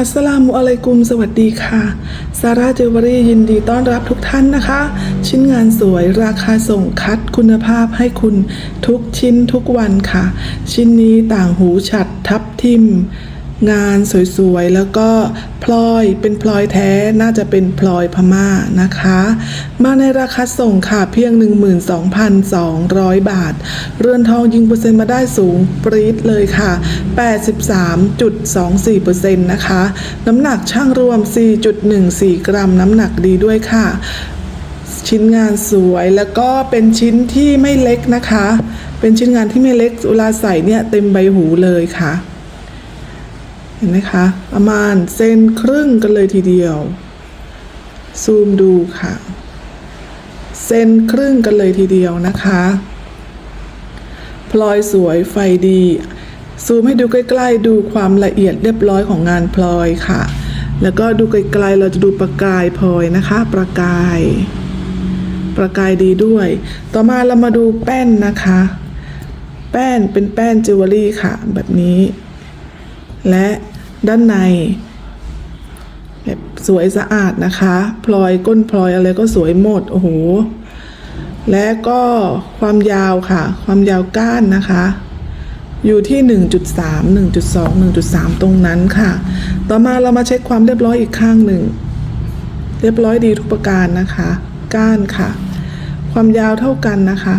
อัสสลามุอะลัยกุม สวัสดีค่ะ ซาร่าเจวเวอรี่ยินดีต้อนรับทุกท่านนะคะ ชิ้นงานสวยราคาส่งคัดคุณภาพให้คุณทุกชิ้นทุกวันค่ะ ชิ้นนี้ต่างหูฉัดทับทิม งานสวยๆ แล้วก็พลอยเป็นพลอยแท้น่าจะเป็นพลอยพม่านะคะ มาในราคาส่งค่ะเพียง 12,200 บาท เรือนทองยิงเปอร์เซ็นต์มาได้สูงปรี๊ดเลยค่ะ 83.24%นะคะ น้ำหนักช่างรวม 4.14 กรัม น้ำหนักดีด้วยค่ะ ชิ้นงานสวยแล้วก็เป็นชิ้นที่ไม่เล็กนะคะ เป็นชิ้นงานที่ไม่เล็กเวลาใส่เนี่ยเต็มใบหูเลยค่ะ เห็นไหมคะ ประมาณเซนครึ่งกันเลยทีเดียว ซูมดูค่ะ เซนครึ่งกันเลยทีเดียวนะคะพลอยสวยไฟดี ซูมให้ดูใกล้ ๆ ดูความละเอียดเรียบร้อยของงานพลอยค่ะ แล้วก็ดูไกลๆเราจะดูประกายพลอยนะคะ ประกาย ประกายดีด้วย ต่อมาเรามาดูแป้นนะคะ แป้นเป็นแป้นจิวเวลรี่ค่ะ แบบนี้ และด้านในแบบสวยสะอาดนะคะ พลอยก้นพลอยอะไรก็สวยหมด โอ้โห และก็ความยาวค่ะ ความยาวก้านนะคะ อยู่ที่ 1.3 1.2 1.3 ตรงนั้นค่ะ ต่อมาเรามาเช็คความเรียบร้อยอีกข้างหนึ่ง เรียบร้อยดีทุกประการนะคะ ก้านค่ะ ความยาวเท่ากันนะคะ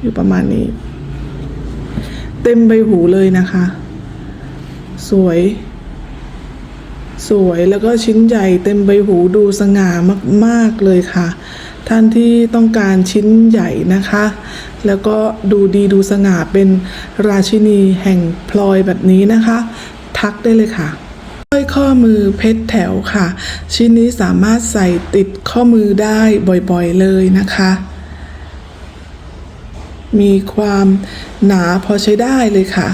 อยู่ประมาณนี้ เต็มใบหูเลยนะคะ สวย สวยแล้วก็ชิ้นใหญ่เต็มใบหูดูสง่ามาก ๆ เลยค่ะ ท่านที่ต้องการชิ้นใหญ่นะคะ แล้วก็ดูดีดูสง่าเป็นราชินีแห่งพลอยแบบนี้นะคะ ทักได้เลยค่ะสร้อยข้อมือเพชรแถวค่ะ ชิ้นนี้สามารถใส่ติดข้อมือได้บ่อยๆเลยนะคะ มีความหนาพอใช้ได้เลยค่ะ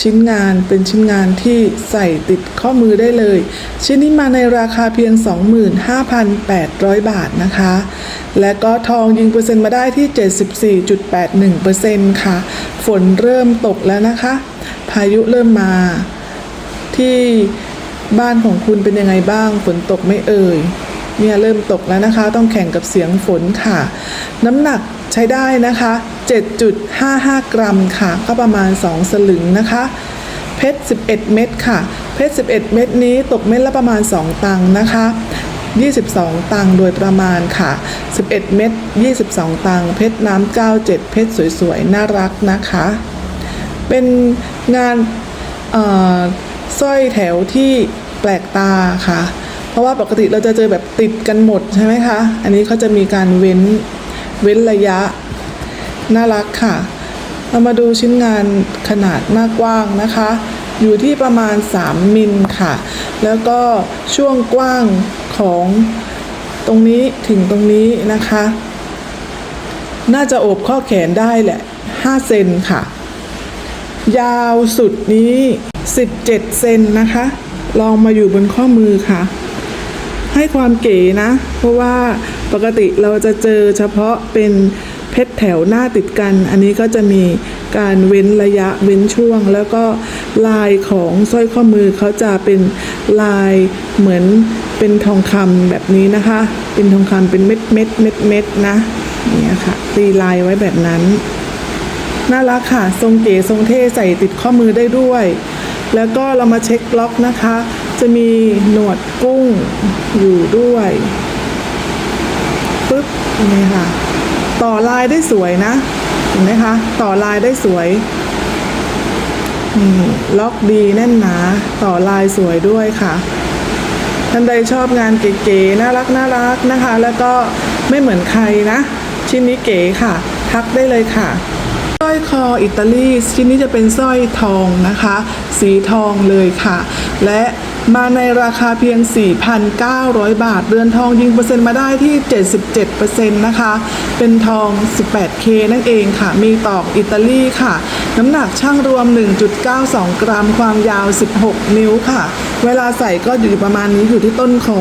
ชิ้นงานเป็นชิ้นงานที่ใส่ติดข้อมือได้เลย ชิ้นนี้มาในราคาเพียง 25,800 บาทนะคะ และก็ทองยิงเปอร์เซ็นต์มาได้ที่ 74.81%ค่ะ ฝนเริ่มตกแล้วนะคะ พายุเริ่มมา ที่บ้านของคุณเป็นยังไงบ้าง ฝนตกไม่เอ่ย เนี่ยเริ่มตกแล้วนะคะ ต้องแข่งกับเสียงฝนค่ะ น้ำหนักใช้ได้นะคะ 7.55 กรัมค่ะ ก็ประมาณ 2 สลึงนะคะ เพชร 11 เม็ดค่ะ เพชร 11 เม็ดนี้ตกเม็ดละประมาณ 2 ตังค์นะคะ 22 ตังค์โดยประมาณค่ะ 11 เม็ด22 ตังค์เพชรน้ำ97 เพชรสวยๆ น่ารักนะคะ เป็นงานสร้อยแถวที่แปลกตาค่ะ เพราะว่าปกติเราจะเจอแบบติดกันหมดใช่ไหมคะ อันนี้เขาจะมีการเว้นเว้นระยะ น่ารักค่ะ เรามาดูชิ้นงานขนาดหน้ากว้างนะคะ อยู่ที่ประมาณ 3 มิลค่ะ แล้วก็ช่วงกว้างของตรงนี้ถึงตรงนี้นะคะ น่าจะโอบข้อแขนได้แหละ 5 เซนค่ะ ยาวสุดนี้ 17 เซนนะคะ ลองมาอยู่บนข้อมือค่ะ ให้ความเก๋นะ เพราะว่าปกติเราจะเจอเฉพาะเป็นเพชรแถวหน้าติดกัน อันนี้ก็จะมีการเว้นระยะเว้นช่วง แล้วก็ลายของสร้อยข้อมือเขาจะเป็นลายเหมือนเป็นทองคำแบบนี้นะคะ เป็นทองคำเป็นเม็ดเม็ดเม็ดเม็ดนะเนี่ยค่ะตีลายไว้แบบนั้นน่ารักค่ะ ทรงเก๋ทรงเท่ใส่ติดข้อมือได้ด้วย แล้วก็เรามาเช็คล็อกนะคะ จะมีหนวดกุ้งอยู่ด้วยปึ๊บนี่ค่ะ ต่อลายได้สวยนะเห็นไหมคะ ต่อลายได้สวยนี่ล็อกดีแน่นหนา ต่อลายสวยด้วยค่ะท่านใดชอบงานเก๋ๆน่ารักน่ารักนะคะ แล้วก็ไม่เหมือนใครนะ ชิ้นนี้เก๋ค่ะ ทักได้เลยค่ะสร้อยคออิตาลีชิ้นนี้จะเป็นสร้อยทองนะคะ สีทองเลยค่ะ และ มาในราคาเพียง 4,900 บาท เรือนทองยิงเปอร์เซ็นต์มาได้ที่ 77%นะคะ เป็นทอง 18K นั่นเองค่ะ มีตอกอิตาลีค่ะ น้ำหนักช่างรวม 1.92 กรัม ความยาว 16 นิ้วค่ะ เวลาใส่ก็อยู่ประมาณนี้อยู่ที่ต้นคอ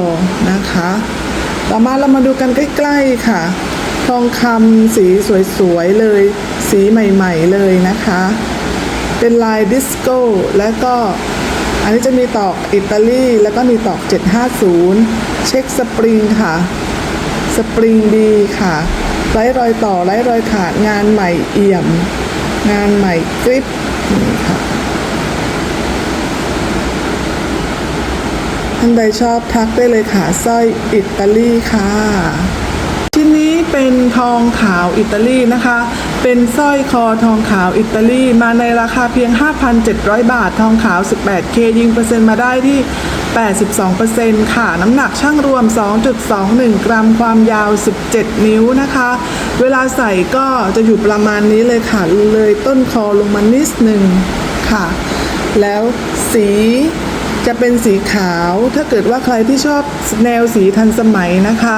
นะคะ ต่อมาเรามาดูกันใกล้ๆค่ะ ทองคำสีสวยๆเลย สีใหม่ๆเลยนะคะ เป็นลายดิสโก้และก็ อันนี้จะมีตอกอิตาลีแล้วก็มีตอก 750 เช็คสปริงค่ะ สปริงดีค่ะ ไร้รอยต่อไร้รอยขาดงานใหม่เอี่ยม งานใหม่กริปนี่ค่ะท่านใดชอบทักได้เลยค่ะสร้อยอิตาลีค่ะ เป็นทองขาวอิตาลีนะคะ เป็นสร้อยคอทองขาวอิตาลีมาในราคาเพียง 5,700 บาท ทองขาว 18K ยิงเปอร์เซ็นต์มาได้ที่ 82%ค่ะ น้ำหนักช่างรวม 2.21 กรัมความยาว 17 นิ้วนะคะ เวลาใส่ก็จะอยู่ประมาณนี้เลยค่ะ เลยต้นคอลงมานิดหนึ่งค่ะ แล้วสี จะเป็นสีขาว ถ้าเกิดว่าใครที่ชอบแนวสีทันสมัยนะคะ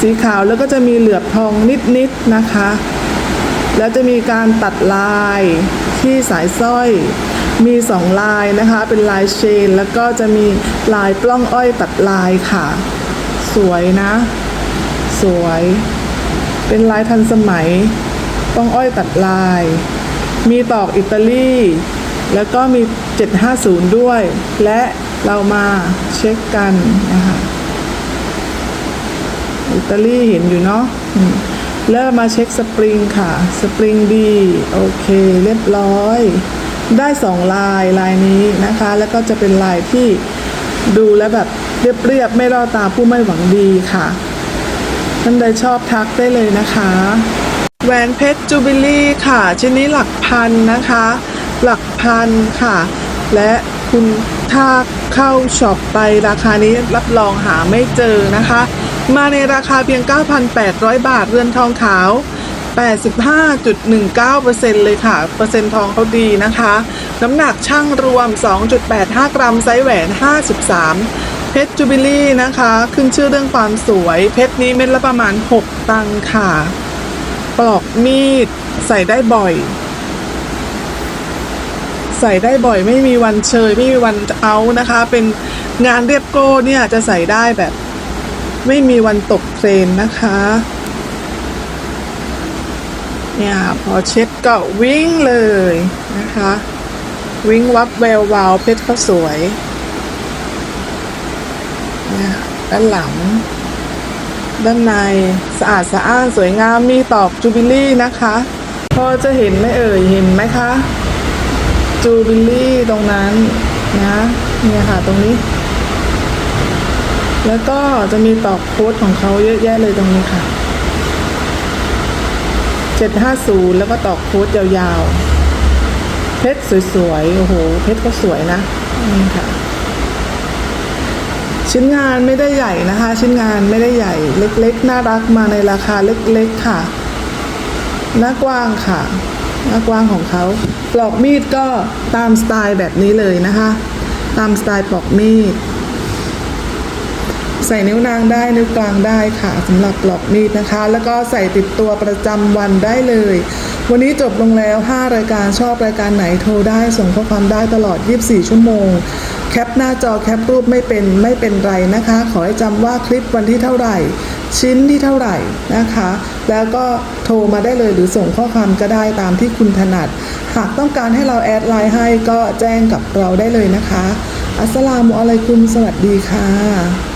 สีขาวแล้วก็จะมีเหลือบทองนิดๆนะคะ แล้วจะมีการตัดลายที่สายสร้อยมีสองลายนะคะ เป็นลายเชน แล้วก็จะมีลายปล้องอ้อยตัดลายค่ะ สวยนะ สวย เป็นลายทันสมัยต้องอ้อยตัดลาย มีตอกอิตาลี แล้วก็มี 750 ด้วย และเรามาเช็คกันนะคะอิตาลีเห็นอยู่เนาะอืมแล้วมาเช็คสปริงค่ะ สปริงดี โอเค เรียบร้อย ได้สองลายลายนี้นะคะ แล้วก็จะเป็นลายที่ดูแล้วแบบเรียบๆไม่ล่อตาผู้ไม่หวังดีค่ะ ท่านใดชอบทักได้เลยนะคะ แหวนเพชรจูบิลี่ค่ะ ชิ้นนี้หลักพันนะคะ หลักพันค่ะ และคุณถ้าเข้าช็อปไปราคานี้รับรองหาไม่เจอนะคะ มาในราคาเพียง 9,800 บาทเรือนทองขาว 85.19%เลยค่ะ เปอร์เซ็นต์ทองเขาดีนะคะ น้ำหนักช่างรวม 2.85 กรัม ไซส์แหวน 53 เพชรจูบิลี่นะคะ ขึ้นชื่อเรื่องความสวย เพชรนี้เม็ดละประมาณ 6 ตังค์ค่ะ ปลอกมีดใส่ได้บ่อย ใส่ได้บ่อยไม่มีวันเชยไม่มีวันเอานะคะ เป็นงานเรียบโก้เนี่ยจะใส่ได้แบบ ไม่มีวันตกเทรนนะคะเนี่ยพอเช็ดก็วิ่งเลยนะคะ วิ่งวับแวววาวเพชรเขาสวยเนี่ยด้านหลัง ด้านในสะอาดสะอ้านสวยงามมีตอกจูบิลี่นะคะ พอจะเห็นไหมเอ่ยเห็นไหมคะ จูบิลี่ตรงนั้นนะเนี่ยค่ะตรงนี้ แล้วก็จะมีตอกโค้ดของเขาเยอะแยะเลยตรงนี้ค่ะ 750 แล้วก็ตอกโค้ดยาวๆ เพชรสวยๆ โอ้โห เพชรก็สวยนะนี่ค่ะ ชิ้นงานไม่ได้ใหญ่นะคะ ชิ้นงานไม่ได้ใหญ่เล็กๆ น่ารักมาในราคาเล็กๆค่ะ หน้ากว้างค่ะ หน้ากว้างของเขาปลอกมีดก็ตามสไตล์แบบนี้เลยนะคะ ตามสไตล์ปลอกมีด ใส่นิ้วนางได้นิ้วกลางได้ค่ะสำหรับปลอกมีดนะคะ แล้วก็ใส่ติดตัวประจำวันได้เลย วันนี้จบลงแล้ว 5 รายการชอบรายการไหนโทรได้ส่งข้อความได้ตลอด 24 ชั่วโมง แคปหน้าจอแคปรูปไม่เป็นไม่เป็นไรนะคะ ขอให้จำว่าคลิปวันที่เท่าไหร่ ชิ้นที่เท่าไหร่นะคะ แล้วก็โทรมาได้เลยหรือส่งข้อความก็ได้ตามที่คุณถนัด หากต้องการให้เราแอดไลน์ให้ก็แจ้งกับเราได้เลยนะคะ อัสสลามุอะลัยกุมสวัสดีค่ะ